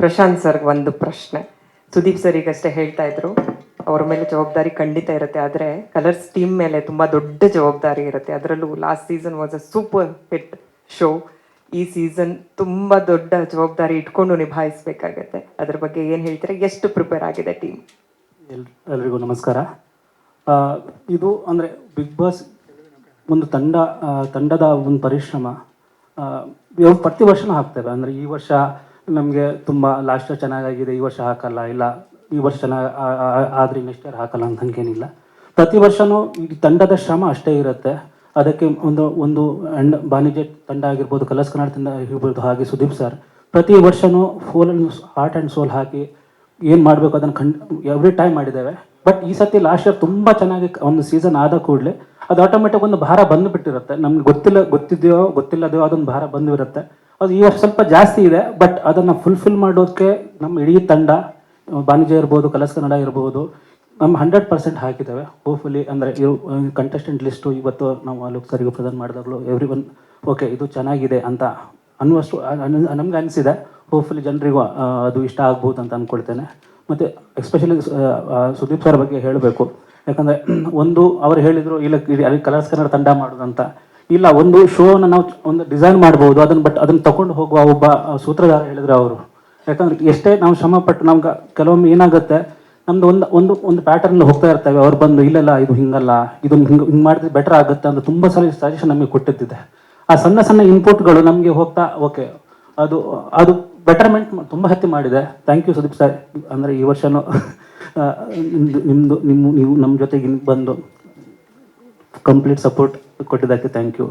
Prashant sir ಒಂದು ಪ್ರಶ್ನೆ. Sudeep sir ಈಗಷ್ಟೇ ಹೇಳ್ತಾ ಇದ್ರು, ಅವ್ರ ಮೇಲೆ ಜವಾಬ್ದಾರಿ ಖಂಡಿತ ಇರುತ್ತೆ, ಆದ್ರೆ ಕಲರ್ಸ್ ಟೀಮ್ ಮೇಲೆ ತುಂಬಾ ದೊಡ್ಡ ಜವಾಬ್ದಾರಿ ಇರುತ್ತೆ. ಅದರಲ್ಲೂ last season was a super hit show ಈ ಸೀಸನ್ ತುಂಬಾ ದೊಡ್ಡ ಜವಾಬ್ದಾರಿ ಇಟ್ಕೊಂಡು ನಿಭಾಯಿಸಬೇಕಾಗತ್ತೆ. ಅದ್ರ ಬಗ್ಗೆ ಏನ್ ಹೇಳ್ತೀರಾ? ಎಷ್ಟು ಪ್ರಿಪೇರ್ ಆಗಿದೆ ಟೀಮ್ ಎಲ್, ಎಲ್ರಿಗೂ ನಮಸ್ಕಾರ. ಇದು ಅಂದ್ರೆ ಬಿಗ್ ಬಾಸ್ ಒಂದು ತಂಡ ತಂಡದ ಒಂದು ಪರಿಶ್ರಮ. ಪ್ರತಿ ವರ್ಷನೂ ಹಾಕ್ತೇವೆ ಅಂದ್ರೆ ಈ ವರ್ಷ ನಮಗೆ ತುಂಬ ಲಾಸ್ಟ್ ಚೆನ್ನಾಗಾಗಿದೆ, ಈ ವರ್ಷ ಹಾಕಲ್ಲ, ಇಲ್ಲ ಈ ವರ್ಷ ಚೆನ್ನಾಗಿ ಆದರೆ ನೆಕ್ಸ್ಟ್ ಇಯರ್ ಹಾಕಲ್ಲ ಅಂತ ಹಂಗೇನಿಲ್ಲ. ಪ್ರತಿ ವರ್ಷನೂ ಈ ತಂಡದ ಶ್ರಮ ಅಷ್ಟೇ ಇರುತ್ತೆ. ಅದಕ್ಕೆ ಒಂದು ಒಂದು ಅಂಡ್ ಬಾನಿಜೆ ತಂಡ ಆಗಿರ್ಬೋದು ಕಲರ್ಸ್ ಕನ್ನಡ ತಂಡ ಆಗಿರ್ಬೋದು, ಹಾಗೆ ಸುದೀಪ್ ಸರ್ ಪ್ರತಿ ವರ್ಷನೂ ಆ್ಯಂಡ್ ಹಾರ್ಟ್ ಆ್ಯಂಡ್ ಸೋಲ್ ಹಾಕಿ ಏನು ಮಾಡಬೇಕು ಅದನ್ನು ಖಂಡ್ ಎವ್ರಿ ಟೈಮ್ ಮಾಡಿದ್ದೇವೆ. ಬಟ್ ಈ ಸತಿ ಲಾಸ್ಟ್ ಇಯರ್ ತುಂಬ ಚೆನ್ನಾಗಿ ಒಂದು ಸೀಸನ್ ಆದ ಕೂಡಲೇ ಅದು ಆಟೋಮೆಟಿಕ್ ಒಂದು ಭಾರ ಬಂದುಬಿಟ್ಟಿರುತ್ತೆ. ನಮ್ಗೆ ಗೊತ್ತಿಲ್ಲ, ಗೊತ್ತಿದೆಯೋ, ಗೊತ್ತಿಲ್ಲದೆಯೋ ಅದೊಂದು ಭಾರ ಬಂದು ಇರುತ್ತೆ ಅದು ಈ ವರ್ಷ ಸ್ವಲ್ಪ ಜಾಸ್ತಿ ಇದೆ ಬಟ್ ಅದನ್ನು ಫುಲ್ಫಿಲ್ ಮಾಡೋದಕ್ಕೆ ನಮ್ಮ ಇಡೀ ತಂಡ ಬಾಣಿಜ್ಯ ಇರ್ಬೋದು ಕಲರ್ಸ್ ಕನ್ನಡ ಇರ್ಬೋದು ನಮ್ಮ ಹಂಡ್ರೆಡ್ ಪರ್ಸೆಂಟ್ ಹಾಕಿದ್ದೇವೆ ಹೋಪ್ಫುಲಿ ಅಂದರೆ ಕಂಟೆಸ್ಟೆಂಟ್ ಲಿಸ್ಟು ಇವತ್ತು ನಾವು ಅಲ್ಲಿ ಸರಿಗೆ ಪ್ರೆಸೆಂಟ್ ಮಾಡಿದಾಗಲೂ ಎವ್ರಿ ಒನ್ ಓಕೆ ಇದು ಚೆನ್ನಾಗಿದೆ ಅಂತ ಅನ್ನುವಷ್ಟು ನಮ್ಗೆ ಅನಿಸಿದೆ. ಹೋಪ್ಫುಲಿ ಜನರಿಗೂ ಅದು ಇಷ್ಟ ಆಗ್ಬೋದು ಅಂತ ಅಂದ್ಕೊಳ್ತೇನೆ ಮತ್ತು ಎಸ್ಪೆಷಲಿ ಸುದೀಪ್ ಸರ್ ಬಗ್ಗೆ ಹೇಳಬೇಕು. ಯಾಕಂದರೆ, ಒಂದು, ಅವರು ಹೇಳಿದರು, ಇಲ್ಲ ಅಲ್ಲಿ ಕಲರ್ಸ್ ಕನ್ನಡ ತಂಡ ಮಾಡೋದಂತ. ಇಲ್ಲ, ಒಂದು ಶೋನ ನಾವು ಒಂದು ಡಿಸೈನ್ ಮಾಡ್ಬೋದು, ಅದನ್ನು ಬಟ್ ಅದನ್ನು ತಗೊಂಡು ಹೋಗುವ ಒಬ್ಬ ಸೂತ್ರಧಾರ ಹೇಳಿದ್ರು ಅವರು. ಯಾಕಂದ್ರೆ ಎಷ್ಟೇ ನಾವು ಶ್ರಮ ಪಟ್ಟು ನಮ್ಗೆ ಕೆಲವೊಮ್ಮೆ ಏನಾಗುತ್ತೆ, ನಮ್ದು ಒಂದು ಒಂದು ಒಂದು ಪ್ಯಾಟರ್ನ್ ಹೋಗ್ತಾ ಇರ್ತವೆ, ಅವ್ರು ಬಂದು, ಇಲ್ಲಲ್ಲ ಇದು ಹಿಂಗಲ್ಲ ಇದು ಹಿಂಗೆ ಹಿಂಗೆ ಮಾಡಿದ್ರೆ ಬೆಟರ್ ಆಗುತ್ತೆ ಅಂತ ತುಂಬ ಸಲ ಸಜೆಷನ್ ನಮಗೆ ಕೊಟ್ಟಿದ್ದೆ ಆ ಸಣ್ಣ ಸಣ್ಣ ಇನ್ಪುಟ್ಗಳು ನಮಗೆ ಹೋಗ್ತಾ ಓಕೆ ಅದು ಅದು ಬೆಟರ್ಮೆಂಟ್ ತುಂಬ ಹತ್ತಿ ಮಾಡಿದೆ. ಥ್ಯಾಂಕ್ ಯು ಸುದೀಪ್ ಸರ್, ಅಂದರೆ ಈ ವರ್ಷನೂ ನಿಮ್ಮದು ನಿಮ್ಮ ನೀವು ನಮ್ಮ ಜೊತೆಗೆ ಬಂದು ಕಂಪ್ಲೀಟ್ ಸಪೋರ್ಟ್ ಕೊಟ್ಟಿದ್ದಕ್ಕೆ ಥ್ಯಾಂಕ್ ಯು